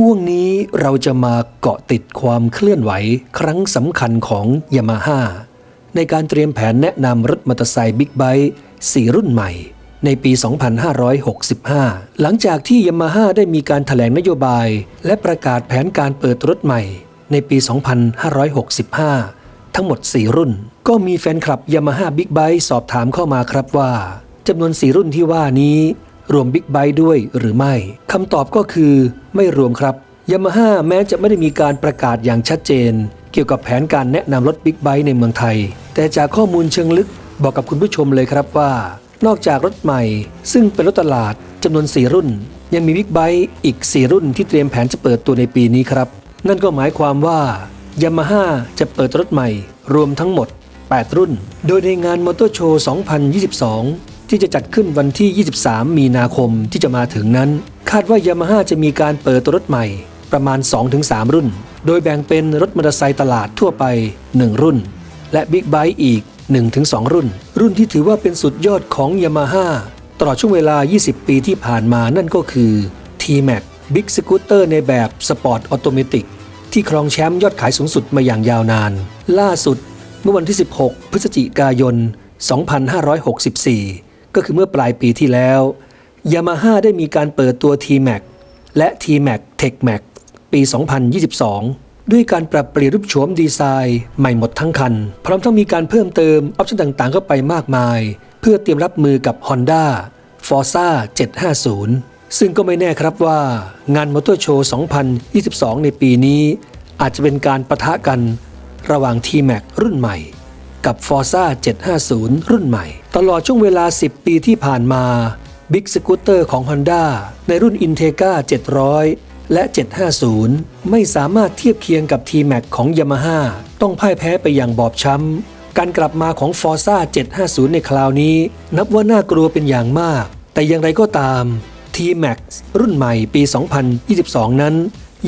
ช่วงนี้เราจะมาเกาะติดความเคลื่อนไหวครั้งสำคัญของยามาฮ่าในการเตรียมแผนแนะนำรถมอเตอร์ไซค์บิ๊กไบค์4รุ่นใหม่ ในปี 2565 หลังจากที่ยามาฮ่าได้มีการถแถลงนโยบาย และประกาศแผนการเปิดรถใหม่ ในปี 2565 ทั้งหมด 4 รุ่น ก็มีแฟนคลับยามาฮ่าบิ๊กไบค์สอบถามเข้ามาครับว่าจำนวน 4 รุ่นที่ว่านี้ รวมบิ๊กไบค์ด้วยหรือไม่คำตอบก็คือไม่รวมครับยามาฮ่าแม้จะไม่ได้มีการประกาศอย่างชัดเจน เกี่ยวกับแผนการแนะนำรถบิ๊กไบค์ในเมืองไทย แต่จากข้อมูลเชิงลึกบอกกับคุณผู้ชมเลยครับว่า นอกจากรถใหม่ ซึ่งเป็นรถตลาดจำนวน 4 รุ่น ยังมีบิ๊กไบค์อีก 4 รุ่นที่เตรียมแผนจะเปิดตัวในปีนี้ครับ นั่นก็หมายความว่ายามาฮ่าจะเปิดรถใหม่ รวมทั้งหมด 8 รุ่น โดยในงานมอเตอร์โชว์ 2022 ที่จะจัดขึ้นวันที่ 23 มีนาคมที่จะมาถึงนั้น คาดว่ายามาฮ่าจะมีการเปิดตัวรถใหม่ประมาณ 2-3 รุ่น โดยแบ่งเป็นรถมอเตอร์ไซค์ตลาดทั่วไป 1 รุ่น และบิ๊กไบค์อีก 1-2 รุ่น รุ่นที่ถือว่าเป็นสุดยอดของยามาฮ่าตลอดช่วงเวลา 20 ปีที่ผ่านมานั่นก็คือ T-Max Big Scooter ในแบบสปอร์ตออโตเมติกที่ครองแชมป์ยอดขายสูงสุดมาอย่างยาวนาน ล่าสุดเมื่อวันที่ 16 พฤศจิกายน 2564 ก็คือเมื่อปลายปีที่แล้วยามาฮ่าได้มีการเปิดตัว T-Max และ T-Max Tech Max ปี 2022 ด้วยการปรับเปลี่ยนรูปโฉมดีไซน์ใหม่หมดทั้งคัน พร้อมทั้งมีการเพิ่มเติมออปชั่นต่างๆ เข้าไปมากมาย เพื่อเตรียมรับมือกับ Honda Forza 750 ซึ่งก็ไม่แน่ครับว่างานมอเตอร์โชว์2022 ในปีนี้ อาจจะเป็นการประทะกันระหว่าง T-Max รุ่นใหม่ กับ Forza 750 รุ่นใหม่ ตลอดช่วงเวลา 10 ปีที่ผ่านมา Big Scooter ของ Honda ในรุ่น Integra 700 และ 750 ไม่สามารถเทียบเคียงกับ T-Max ของ Yamaha ต้องพ่ายแพ้ไปอย่างบอบช้ำ การกลับมาของ Forza 750 ในคราวนี้ นับว่าน่ากลัวเป็นอย่างมาก แต่อย่างไรก็ตาม T-Max รุ่นใหม่ปี 2022 นั้น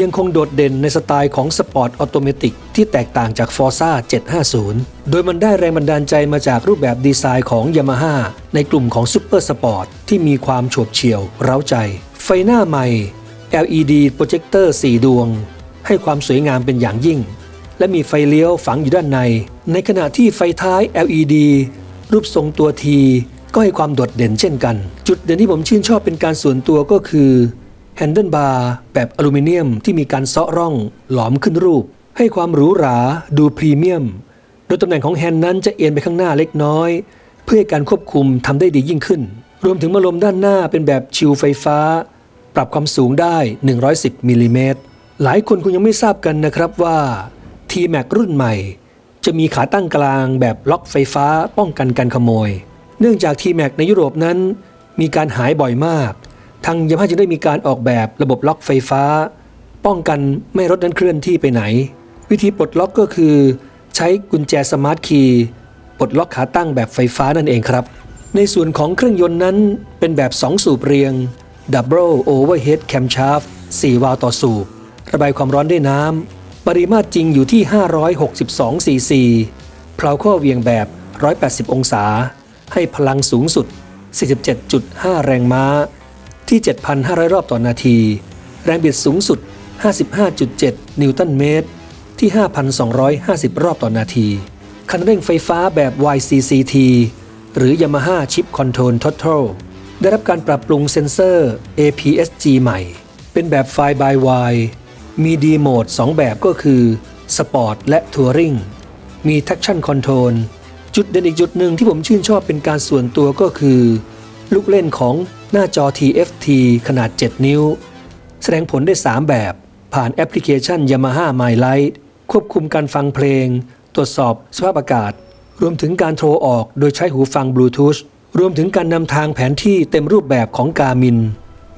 ยังคงโดดเด่นในสไตล์ของสปอร์ตออโตเมติกที่แตกต่างจาก Forza 750 โดยมันได้แรงบันดาลใจมาจากรูปแบบดีไซน์ของ Yamaha ในกลุ่มของซูเปอร์สปอร์ตที่มีความโฉบเฉี่ยว เร้าใจ ไฟหน้าใหม่ LED โปรเจคเตอร์ 4 ดวง ให้ความสวยงามเป็นอย่างยิ่ง และมีไฟเลี้ยวฝังอยู่ด้านใน ในขณะที่ไฟท้าย LED รูปทรงตัวทีก็ให้ความโดดเด่นเช่นกัน จุดเด่นที่ผมชื่นชอบเป็นการส่วนตัวก็คือ แฮนเดิลบาร์แบบอลูมิเนียมที่มีการเซาะร่องหลอมขึ้นรูป ให้ความหรูหราดูพรีเมียม โดยตำแหน่งของแฮนด์นั้นจะเอียงไปข้างหน้าเล็กน้อย เพื่อให้การควบคุมทำได้ดียิ่งขึ้น รวมถึงมาลมด้านหน้าเป็นแบบชิลไฟฟ้า ปรับความสูงได้ 110มิลลิเมตรหลายคนคงยังไม่ทราบกันนะครับว่า T-Max รุ่นใหม่ จะมีขาตั้งกลางแบบล็อกไฟฟ้าป้องกันการขโมย เนื่องจาก T-Max ในยุโรปนั้น มีการหายบ่อยมาก ทางยามาฮ่าจึงได้มีการออกแบบระบบล็อกไฟฟ้า ป้องกันไม่รถนั้นเคลื่อนที่ไปไหน วิธีปลดล็อกก็คือ ใช้กุญแจสมาร์ทคีย์ปลดล็อกขาตั้งแบบไฟฟ้านั่นเองครับ ในส่วนของเครื่องยนต์นั้นเป็นแบบ 2 สูบเรียง Double Overhead Camshaft 4 วาล์วต่อสูบ ระบายความร้อนด้วยน้ำ ปริมาตรจริงอยู่ที่ 562 ซีซีเพลาข้อเหวียงแบบ 180 องศา ให้พลังสูงสุด 47.5 แรงม้า ที่ 7,500 รอบต่อนาที แรงบิดสูงสุด 55.7 นิวตันเมตร ที่ 5,250 รอบต่อนาที คันเร่งไฟฟ้าแบบ YCCT หรือ Yamaha Chip Control Total ได้รับการปรับปรุงเซ็นเซอร์ APS-G ใหม่ เป็นแบบ Fly Y มี D Mode 2แบบก็คือ Sport และ Touring มี Traction Control จุดเด่นอีกจุดหนึ่งที่ผมชื่นชอบเป็นการส่วนตัวก็คือ ลูกเล่นของหน้าจอ TFT ขนาด 7 นิ้ว แสดงผลได้ 3 แบบ ผ่านแอปพลิเคชัน Yamaha My Light ควบคุมการฟังเพลง ตรวจสอบสภาพอากาศ รวมถึงการโทรออกโดยใช้หูฟังบลูทูธรวมถึงการนำทางแผนที่เต็มรูปแบบของกามิน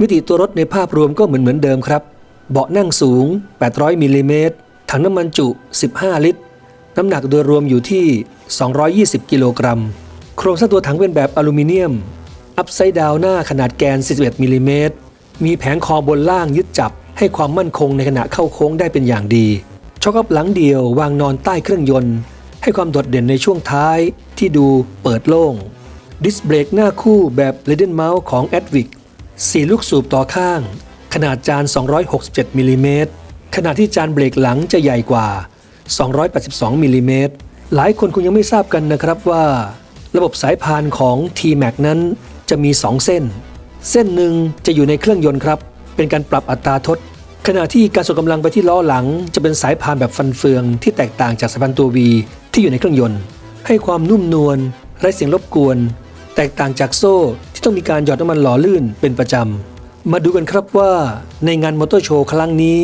มิติตัวรถในภาพรวมก็เหมือนเหมือนเดิมครับ เบาะนั่งสูง 800มิลลิเมตร ถังน้ำมันจุ 15 ลิตร น้ำหนักโดยรวมอยู่ที่ 220 กิโลกรัม โครงสร้างตัวถังเป็นแบบอลูมิเนียม อัพไซด์ดาวหน้าขนาดแกน 41มิลลิเมตรมีแผงคอบนล่างยึดจับ ให้ความมั่นคงในขณะเข้าโค้งได้เป็นอย่างดีช็อคอัพหลังเดียววางนอนใต้เครื่องยนต์ ให้ความโดดเด่นในช่วงท้ายที่ดูเปิดโล่ง ดิสเบรกหน้าคู่แบบ l e d e n Mouse ของ a d v i c 4ลูกสูบต่อข้าง ขนาดจาน 267มิลลิเมตรขณะที่จานเบรกหลังจะใหญ่กว่า 282มิลลิเมตรหลายคนคงยังไม่ทราบกันนะครับว่า ระบบสายพานของ T-Max นั้น จะมี 2 เส้น เส้นหนึ่งจะอยู่ในเครื่องยนต์ครับ เป็นการปรับอัตราทด ขณะที่การส่งกำลังไปที่ล้อหลัง จะเป็นสายพานแบบฟันเฟือง ที่แตกต่างจากสายพานตัว V ที่อยู่ในเครื่องยนต์ ให้ความนุ่มนวลไร้เสียงรบกวน แตกต่างจากโซ่ที่ต้องมีการหยอดน้ำมันหล่อลื่นเป็นประจำ มาดูกันครับว่าในงานมอเตอร์โชว์ครั้งนี้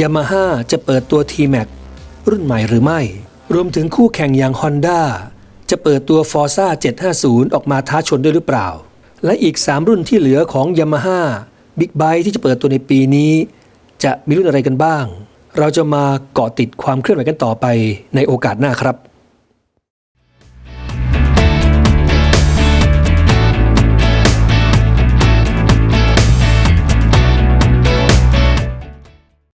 ยามาฮ่าจะเปิดตัว T-Max รุ่นใหม่หรือไม่ รวมถึงคู่แข่งอย่าง Honda จะเปิดตัว Forza 750 ออกมาท้าชนด้วยหรือเปล่า และอีก 3 รุ่นที่เหลือของ Yamaha Big Bike ที่จะเปิดตัวในปีนี้ จะมีรุ่นอะไรกันบ้าง เราจะมาเกาะติดความเคลื่อนไหวกันต่อไปในโอกาสหน้าครับ